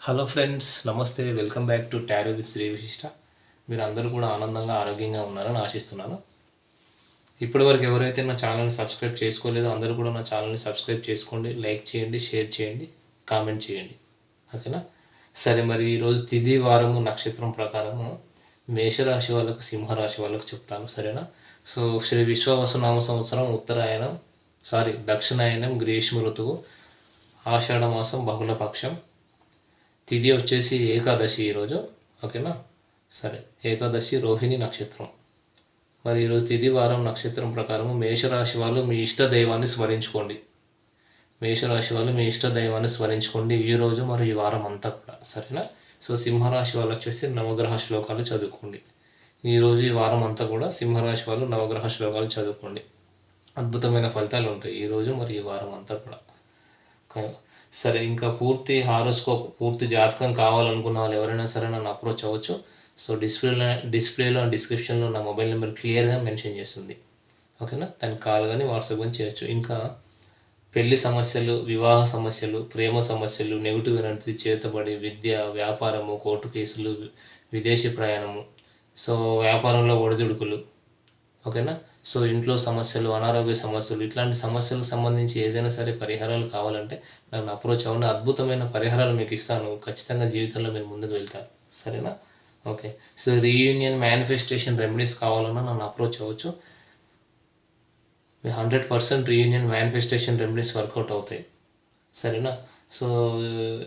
Hello friends నమస్తే. Welcome back to tarot with Shri Vishishta. మీరు అందరూ కూడా ఆనందంగా ఆరోగ్యంగా ఉన్నారని ఆశిస్తున్నాను. ఇప్పటివరకు ఎవరైతే నా ఛానల్ని సబ్స్క్రైబ్ చేసుకోలేదో అందరూ కూడా నా ఛానల్ని సబ్స్క్రైబ్ చేసుకోండి లైక్ చేయండి షేర్ చేయండి కామెంట్ చేయండి. ఓకేనా? సరే మరి ఈరోజు తిది వారము నక్షత్రం ప్రకారము మేషరాశి వాళ్ళకు సింహరాశి వాళ్ళకు చెప్తాను. సరేనా? సో శ్రీ విశ్వవసనామ సంవత్సరం ఉత్తరాయణం సారీ దక్షిణాయనం గ్రీష్మ ఋతువు ఆషాఢ మాసం బహుళపక్షం తిథి వచ్చేసి ఏకాదశి ఈరోజు ఓకేనా? సరే ఏకాదశి రోహిణి నక్షత్రం. మరి ఈరోజు తిథి వారం నక్షత్రం ప్రకారం మేషరాశి వాళ్ళు మీ ఇష్ట దైవాన్ని స్మరించుకోండి. మేషరాశి వాళ్ళు మీ ఇష్ట దైవాన్ని స్మరించుకోండి ఈ రోజు మరి ఈ వారం అంతా కూడా సరేనా? సో సింహరాశి వాళ్ళు వచ్చేసి నవగ్రహ శ్లోకాలు చదువుకోండి. ఈరోజు ఈ వారం అంతా కూడా సింహరాశి వాళ్ళు నవగ్రహ శ్లోకాలు చదువుకోండి. అద్భుతమైన ఫలితాలు ఉంటాయి ఈరోజు మరి ఈ వారం అంతా కూడా. సరే ఇంకా పూర్తి హారోస్కోప్ పూర్తి జాతకం కావాలనుకున్న వాళ్ళు ఎవరైనా సరే నన్ను అప్రోచ్ అవ్వచ్చు. సో డిస్ప్లేలో డిస్ప్లేలో డిస్క్రిప్షన్లో నా మొబైల్ నెంబర్ క్లియర్గా మెన్షన్ చేస్తుంది. ఓకేనా? దానికి కాల్ కానీ వాట్సాప్ కానీ చేయొచ్చు. ఇంకా పెళ్ళి సమస్యలు వివాహ సమస్యలు ప్రేమ సమస్యలు నెగిటివ్ ఎనర్జీ చేతబడి విద్య వ్యాపారము కోర్టు కేసులు విదేశీ ప్రయాణము. సో వ్యాపారంలో ఒడిదుడుకులు ఓకేనా? సో ఇంట్లో సమస్యలు అనారోగ్య సమస్యలు ఇట్లాంటి సమస్యలకు సంబంధించి ఏదైనా సరే పరిహారాలు కావాలంటే నన్ను అప్రోచ్ అవ్వండి. అద్భుతమైన పరిహారాలు మీకు ఇస్తాను. ఖచ్చితంగా జీవితంలో మీరు ముందుకు వెళ్తారు. సరేనా? Okay. So reunion manifestation remedies కావాలన్నా నన్ను అప్రోచ్ అవ్వచ్చు. Hundred percent reunion manifestation remedies work out అవుతాయి. సరేనా? సో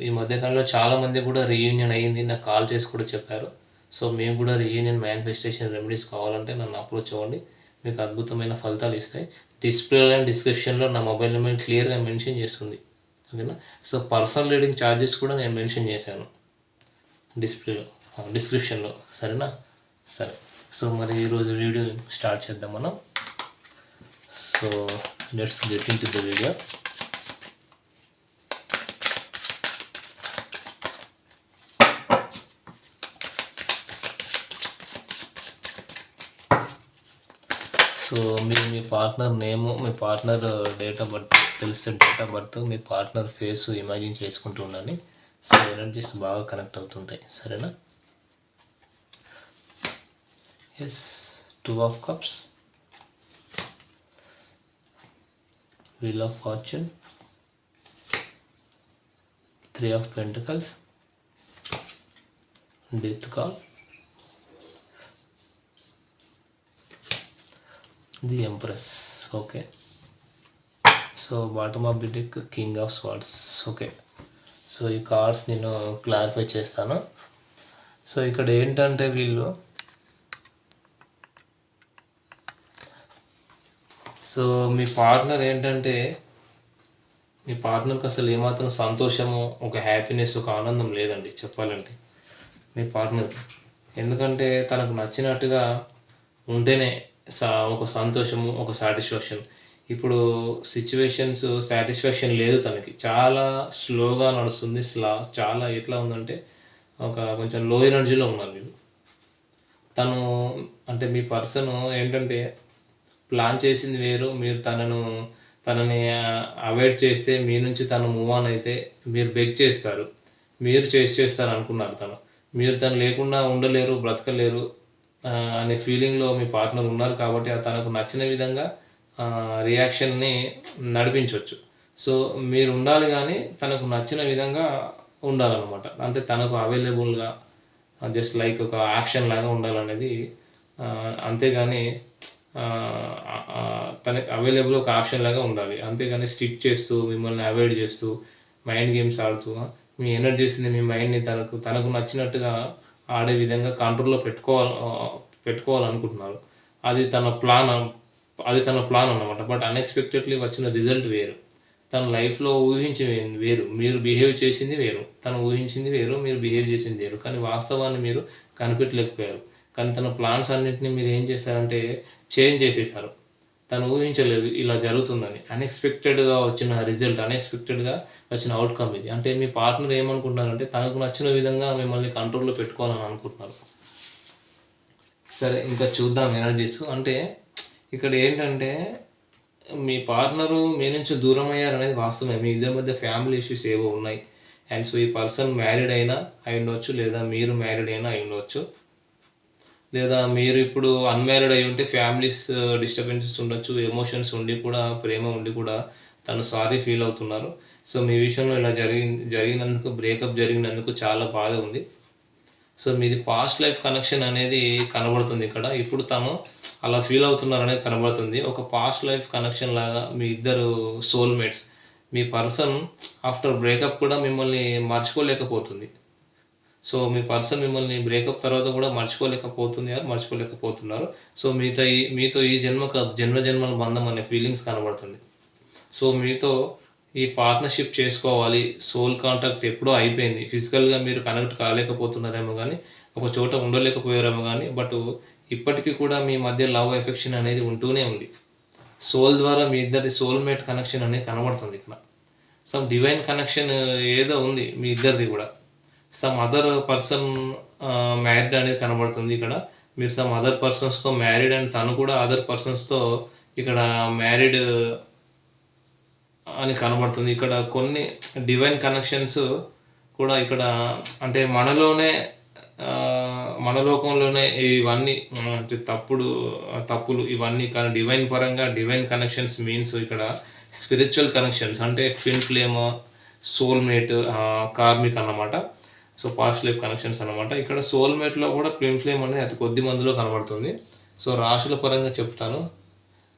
ఈ మధ్యకాలంలో చాలామంది కూడా రీయూనియన్ అయ్యింది. నాకు కాల్ చేసి కూడా చెప్పారు. సో మేము కూడా రీయూనియన్ మేనిఫెస్టేషన్ రెమెడీస్ కావాలంటే నన్ను అప్రోచ్ అవ్వండి. మీకు అద్భుతమైన ఫలితాలు ఇస్తాయి. డిస్ప్లే అండ్ డిస్క్రిప్షన్లో నా మొబైల్ నెంబర్ క్లియర్గా మెన్షన్ చేస్తుంది. ఓకేనా? సో పర్సనల్ రీడింగ్ ఛార్జెస్ కూడా నేను మెన్షన్ చేశాను. డిస్ప్లేలో డిస్క్రిప్షన్లో సరేనా? సరే. సో మరి ఈరోజు వీడియో స్టార్ట్ చేద్దాం మనం. So let's get into the video so మీరు మీ పార్ట్నర్ నేము మీ పార్ట్నర్ డేట్ ఆఫ్ బర్త్ తెలిస్తే డేట్ ఆఫ్ బర్త్ మీ పార్ట్నర్ ఫేస్ ఇమాజిన్ చేసుకుంటూ ఉండండి. సో ఎనర్జీస్ బాగా కనెక్ట్ అవుతుంటాయి. సరేనా? Yes two of cups wheel of fortune three of pentacles death call the empress okay so bottom of the deck king of swords okay so ఈ cards నేను clarify చేస్తాను. So ఇక్కడ ఏంటంటే వీళ్ళు? So మీ partner ఏంటంటే మీ పార్ట్నర్కి అసలు ఏమాత్రం సంతోషము ఒక హ్యాపీనెస్ ఒక ఆనందం లేదండి చెప్పాలంటే. మీ పార్ట్నర్కి ఎందుకంటే తనకు నచ్చినట్టుగా ఉంటేనే సా ఒక సంతోషము ఒక సాటిస్ఫాక్షన్. ఇప్పుడు సిచ్యువేషన్స్ సాటిస్ఫాక్షన్ లేదు తనకి. చాలా స్లోగా నడుస్తుంది స్లా చాలా ఎట్లా ఉందంటే ఒక కొంచెం లో ఎనర్జీలో ఉన్నారు మీరు తను అంటే మీ పర్సన్ ఏంటంటే ప్లాన్ చేసింది వేరు మీరు తనను తనని అవాయిడ్ చేస్తే మీ నుంచి తను మూవ్ ఆన్ అయితే మీరు బెగ్ చేస్తారు. మీరు చేసి చేస్తారు అనుకున్నారు తను. మీరు తను లేకుండా ఉండలేరు బ్రతకలేరు అనే ఫీలింగ్లో మీ పార్ట్నర్ ఉన్నారు కాబట్టి తనకు నచ్చిన విధంగా రియాక్షన్ని నడిపించవచ్చు సో మీరు ఉండాలి కానీ తనకు నచ్చిన విధంగా ఉండాలన్నమాట. అంటే తనకు అవైలబుల్గా జస్ట్ లైక్ ఒక ఆప్షన్ లాగా ఉండాలనేది అంతేగాని తనకి అవైలబుల్ ఒక ఆప్షన్ లాగా ఉండాలి. అంతేగాని స్టిక్ చేస్తూ మిమ్మల్ని అవాయిడ్ చేస్తూ మైండ్ గేమ్స్ ఆడుతూ మీ ఎనర్జీస్ని మీ మైండ్ని తనకు తనకు నచ్చినట్టుగా ఆడే విధంగా కంట్రోల్లో పెట్టుకోవాలి పెట్టుకోవాలనుకుంటున్నారు. అది తన ప్లాన్ అది తన ప్లాన్ అన్నమాట. బట్ అన్ఎక్స్పెక్టెడ్లీ వచ్చిన రిజల్ట్ వేరు. తన లైఫ్లో ఊహించింది వేరు. మీరు బిహేవ్ చేసింది వేరు. తను ఊహించింది వేరు మీరు బిహేవ్ చేసింది వేరు. కానీ వాస్తవాన్ని మీరు కనిపెట్టలేకపోయారు. కానీ తన ప్లాన్స్ అన్నింటినీ మీరు ఏం చేశారంటే చేంజ్ చేసేసారు. తను ఊహించలేదు ఇలా జరుగుతుందని. అన్ఎక్స్పెక్టెడ్గా వచ్చిన రిజల్ట్ అన్ఎక్స్పెక్టెడ్గా వచ్చిన అవుట్కమ్ ఇది. అంటే మీ పార్ట్నర్ ఏమనుకుంటున్నారంటే తనకు నచ్చిన విధంగా మిమ్మల్ని కంట్రోల్లో పెట్టుకోవాలని అనుకుంటున్నారు. సరే ఇంకా చూద్దాం ఎనర్జీస్ అంటే ఇక్కడ ఏంటంటే మీ పార్ట్నరు మీ నుంచి దూరం అయ్యారు అనేది వాస్తవమే. మీ ఇద్దరి మధ్య ఫ్యామిలీ ఇష్యూస్ ఏవో ఉన్నాయి. అండ్ సో ఈ పర్సన్ మ్యారీడ్ అయినా అయి ఉండవచ్చు లేదా మీరు మ్యారీడ్ అయినా అయి ఉండవచ్చు లేదా మీరు ఇప్పుడు అన్మ్యారీడ్ అయి ఉంటే ఫ్యామిలీస్ uh, డిస్టర్బెన్సెస్ ఉండొచ్చు ఎమోషన్స్ ఉండి కూడా ప్రేమ ఉండి కూడా తను సారీ ఫీల్ అవుతున్నారు. సో మీ విషయంలో ఇలా జరిగి జరిగినందుకు బ్రేకప్ జరిగినందుకు చాలా బాధ ఉంది. సో మీది పాస్ట్ లైఫ్ కనెక్షన్ అనేది కనబడుతుంది ఇక్కడ. ఇప్పుడు తను అలా ఫీల్ అవుతున్నారు అనేది కనబడుతుంది. ఒక పాస్ట్ లైఫ్ కనెక్షన్ లాగా మీ ఇద్దరు సోల్మేట్స్ మీ పర్సన్ ఆఫ్టర్ బ్రేకప్ కూడా మిమ్మల్ని మర్చిపోలేకపోతుంది. సో మీ పర్సన్ మిమ్మల్ని బ్రేకప్ తర్వాత కూడా మర్చిపోలేకపోతుంది మర్చిపోలేకపోతున్నారు. సో మీతో ఈ మీతో ఈ జన్మ జన్మ జన్మల బంధం అనే ఫీలింగ్స్ కనబడుతుంది. సో మీతో ఈ పార్ట్నర్షిప్ చేసుకోవాలి సోల్ కాంటాక్ట్ ఎప్పుడో అయిపోయింది. ఫిజికల్గా మీరు కనెక్ట్ కాలేకపోతున్నారేమో కానీ ఒక చోట ఉండలేకపోయారేమో కానీ బట్ ఇప్పటికీ కూడా మీ మధ్య లవ్ ఎఫెక్షన్ అనేది ఉంటూనే ఉంది. సోల్ ద్వారా మీ ఇద్దరి సోల్మేట్ కనెక్షన్ అనేది కనబడుతుంది ఇక్కడ. సమ్ డివైన్ కనెక్షన్ ఏదో ఉంది మీ ఇద్దరిది కూడా. సమ్ అదర్ పర్సన్ మ్యారీడ్ అనేది కనబడుతుంది ఇక్కడ. మీరు సమ్ అదర్ పర్సన్స్తో మ్యారీడ్ అండ్ తను కూడా అదర్ పర్సన్స్తో ఇక్కడ మ్యారీడ్ అని కనబడుతుంది. ఇక్కడ కొన్ని డివైన్ కనెక్షన్స్ కూడా ఇక్కడ అంటే మనలోనే uh, మన లోకంలోనే ఇవన్నీ అంటే తప్పుడు తప్పులు ఇవన్నీ కానీ డివైన్ పరంగా డివైన్ కనెక్షన్స్ మీన్స్ ఇక్కడ స్పిరిచువల్ కనెక్షన్స్ అంటే ట్విన్ ఫ్లేమ్ సోల్మేట్ కార్మిక్ అన్నమాట. సో పాస్ట్ లైఫ్ కనెక్షన్స్ అనమాట ఇక్కడ సోల్మేట్లో కూడా ట్విన్ ఫ్లేమ్ అనేది అతి కొద్ది మందిలో కనబడుతుంది. సో రాశుల పరంగా చెప్తాను.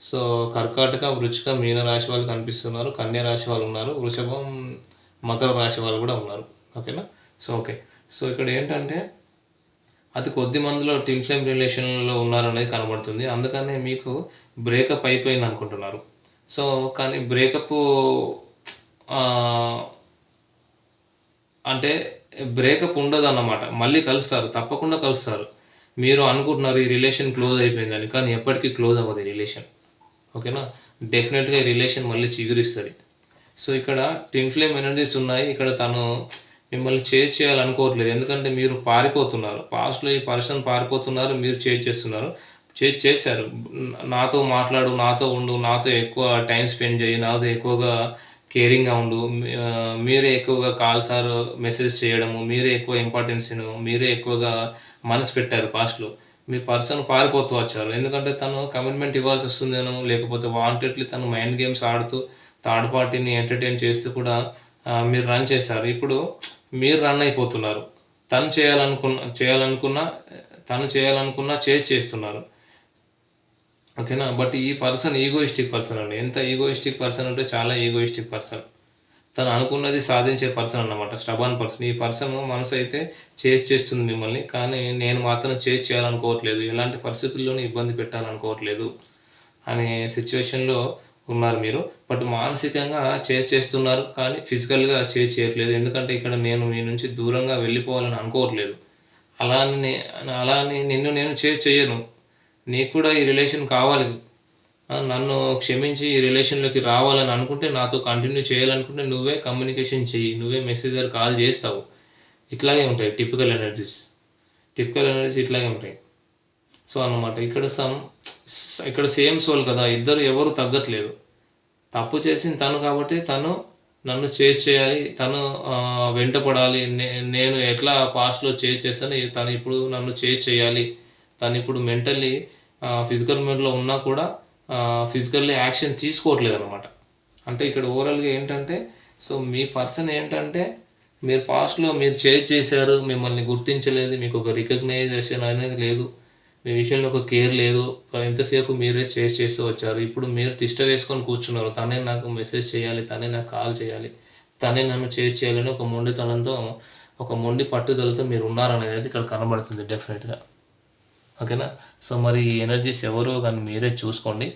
సో కర్కాటక వృచ్చిక మీన రాశి వాళ్ళు కనిపిస్తున్నారు. కన్యా రాశి వాళ్ళు ఉన్నారు. వృషభం మకర రాశి వాళ్ళు కూడా ఉన్నారు. ఓకేనా? So okay. సో ఇక్కడ ఏంటంటే అతి కొద్ది మందిలో టిమ్ ఫ్లేమ్ రిలేషన్లో ఉన్నారనేది కనబడుతుంది. అందుకనే మీకు బ్రేకప్ అయిపోయింది అనుకుంటున్నారు సో కానీ బ్రేకప్ అంటే బ్రేకప్ ఉండదు అన్నమాట మళ్ళీ కలుస్తారు. తప్పకుండా కలుస్తారు. మీరు అనుకుంటున్నారు ఈ రిలేషన్ క్లోజ్ అయిపోయిందని కానీ ఎప్పటికీ క్లోజ్ అవ్వదు ఈ రిలేషన్. ఓకేనా? డెఫినెట్గా ఈ రిలేషన్ మళ్ళీ చిగురిస్తుంది. సో ఇక్కడ టిన్ ఫ్లేమ్ ఎనర్జీస్ ఉన్నాయి. ఇక్కడ తను మిమ్మల్ని చేజ్ చేయాలనుకోవట్లేదు. ఎందుకంటే మీరు పారిపోతున్నారు. పాస్ట్లో ఈ పర్సన్ పారిపోతున్నారు. మీరు చేజ్ చేస్తున్నారు. చేజ్ చేశారు. నాతో మాట్లాడు నాతో ఉండు నాతో ఎక్కువ టైం స్పెండ్ చేయి నాతో ఎక్కువగా కేరింగ్గా ఉండు. మీరే ఎక్కువగా కాల్స్ ఆర్ మెసేజ్ చేయడము మీరే ఎక్కువ ఇంపార్టెన్స్ మీరే ఎక్కువగా మనసు పెట్టారు పాస్ట్లో మీ పర్సన్ పారిపోతూ వచ్చారు. ఎందుకంటే తను కమిట్మెంట్ ఇవ్వాల్సి వస్తుందేనో లేకపోతే వాంటెడ్లీ తను మైండ్ గేమ్స్ ఆడుతూ థర్డ్ పార్టీని ఎంటర్టైన్ చేస్తూ కూడా మీరు రన్ చేశారు. ఇప్పుడు మీరు రన్ అయిపోతున్నారు. తను చేయాలనుకున్న చేయాలనుకున్న తను చేయాలనుకున్న చేసి చేస్తున్నారు. ఓకేనా? బట్ ఈ పర్సన్ ఈగోయిస్టిక్ పర్సన్ అండి. ఎంత ఈగోయిస్టిక్ పర్సన్ అంటే చాలా ఈగోయిస్టిక్ పర్సన్. తను అనుకున్నది సాధించే పర్సన్ అన్నమాట స్టబాన్ పర్సన్. ఈ పర్సన్ మనసు అయితే చేసి చేస్తుంది మిమ్మల్ని కానీ నేను మాత్రం చేసి చేయాలనుకోవట్లేదు. ఎలాంటి పరిస్థితుల్లోనూ ఇబ్బంది పెట్టాలనుకోవట్లేదు అనే సిచ్యువేషన్లో ఉన్నారు మీరు. బట్ మానసికంగా చేసి చేస్తున్నారు కానీ ఫిజికల్గా చేసి చేయట్లేదు. ఎందుకంటే ఇక్కడ నేను మీ నుంచి దూరంగా వెళ్ళిపోవాలని అనుకోవట్లేదు. అలా అని అలా అని నిన్ను నేను చేసి చేయను. నీకు కూడా ఈ రిలేషన్ కావాలి. నన్ను క్షమించి ఈ రిలేషన్లోకి రావాలని అనుకుంటే నాతో కంటిన్యూ చేయాలనుకుంటే నువ్వే కమ్యూనికేషన్ చెయ్యి. నువ్వే మెసేజ్ కాల్ చేస్తావు. ఇట్లాగే ఉంటాయి టిపికల్ ఎనర్జీస్. టిపికల్ ఎనర్జీస్ ఇట్లాగే ఉంటాయి. సో అన్నమాట ఇక్కడ సమ్ ఇక్కడ సేమ్ సోల్ కదా ఇద్దరు ఎవరు తగ్గట్లేదు. తప్పు చేసింది తను కాబట్టి తను నన్ను చేజ్ చేయాలి తను వెంట వెంటపడాలి. నేను ఎట్లా పాస్ట్లో చేజ్ చేస్తాను తను ఇప్పుడు నన్ను చేజ్ చేయాలి. తను ఇప్పుడు మెంటల్లీ ఫిజికల్ మూడ్లో ఉన్నా కూడా ఫిజికల్లీ యాక్షన్ తీసుకోవట్లేదు అనమాట అంటే ఇక్కడ ఓవరాల్గా ఏంటంటే సో మీ పర్సన్ ఏంటంటే మీరు పాస్ట్లో మీరు చేజ్ చేశారు మిమ్మల్ని గుర్తించలేదు మీకు ఒక రికగ్నైజేషన్ అనేది లేదు మీ విషయంలో ఒక కేర్ లేదు ఎంతసేపు మీరే చేసి చేస్తూ వచ్చారు ఇప్పుడు మీరు తిష్ట వేసుకొని కూర్చున్నారు తనే నాకు మెసేజ్ చేయాలి తనే నాకు కాల్ చేయాలి తనే నన్ను చేసి చేయాలని ఒక మొండితనంతో ఒక మొండి పట్టుదలతో మీరు ఉన్నారనేది ఇక్కడ కనబడుతుంది డెఫినెట్గా. ఓకేనా? సో మరి ఈ ఎనర్జీస్ ఎవరో కానీ మీరే చూసుకోండి.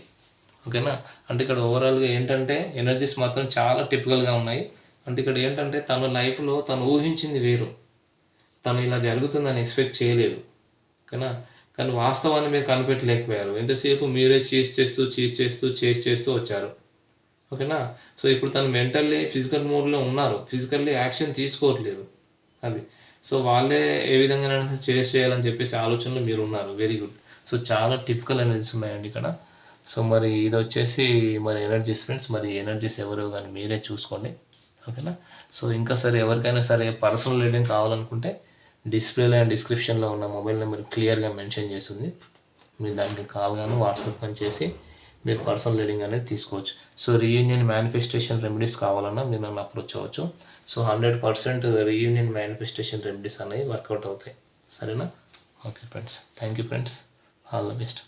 ఓకేనా? అంటే ఇక్కడ ఓవరాల్గా ఏంటంటే ఎనర్జీస్ మాత్రం చాలా టిపికల్గా ఉన్నాయి. అంటే ఇక్కడ ఏంటంటే తన లైఫ్లో తను ఊహించింది వేరు. తను ఇలా జరుగుతుందని ఎక్స్పెక్ట్ చేయలేదు. ఓకేనా? కానీ వాస్తవాన్ని మీరు కనిపెట్టలేకపోయారు. ఎంతసేపు మీరే చేసి చేస్తూ చేసి చేస్తూ చేసి చేస్తూ వచ్చారు. ఓకేనా? సో ఇప్పుడు తను మెంటల్లీ ఫిజికల్ మూడ్లో ఉన్నారు. ఫిజికల్లీ యాక్షన్ తీసుకోవట్లేదు. అది. సో వాళ్ళే ఏ విధంగా చేసి చేయాలని చెప్పేసి ఆలోచనలు మీరు ఉన్నారు వెరీ గుడ్ సో చాలా టిపికల్ ఎనర్జీస్ ఉన్నాయండి ఇక్కడ. సో మరి ఇది వచ్చేసి మరి ఎనర్జీస్ ఫ్రెండ్స్ మరి ఎనర్జీస్ ఎవరు కానీ మీరే చూసుకోండి. ఓకేనా సో ఇంకా సరే ఎవరికైనా సరే పర్సనల్ రీడింగ్ కావాలనుకుంటే డిస్ప్లేలో అండ్ డిస్క్రిప్షన్లో ఉన్న మొబైల్ నెంబర్ క్లియర్గా మెన్షన్ చేస్తుంది. మీరు దానికి కాల్ కానీ వాట్సాప్ కానీ చేసి మీరు పర్సనల్ రీడింగ్ అనేది తీసుకోవచ్చు. సో రీయూనియన్ మేనిఫెస్టేషన్ రెమెడీస్ కావాలన్నా మీరు నన్ను అప్రోచ్ అవ్వచ్చు. So hundred percent reunion manifestation remedies అనేవి వర్కౌట్ అవుతాయి. సరేనా? Okay friends. Thank you friends. All the best.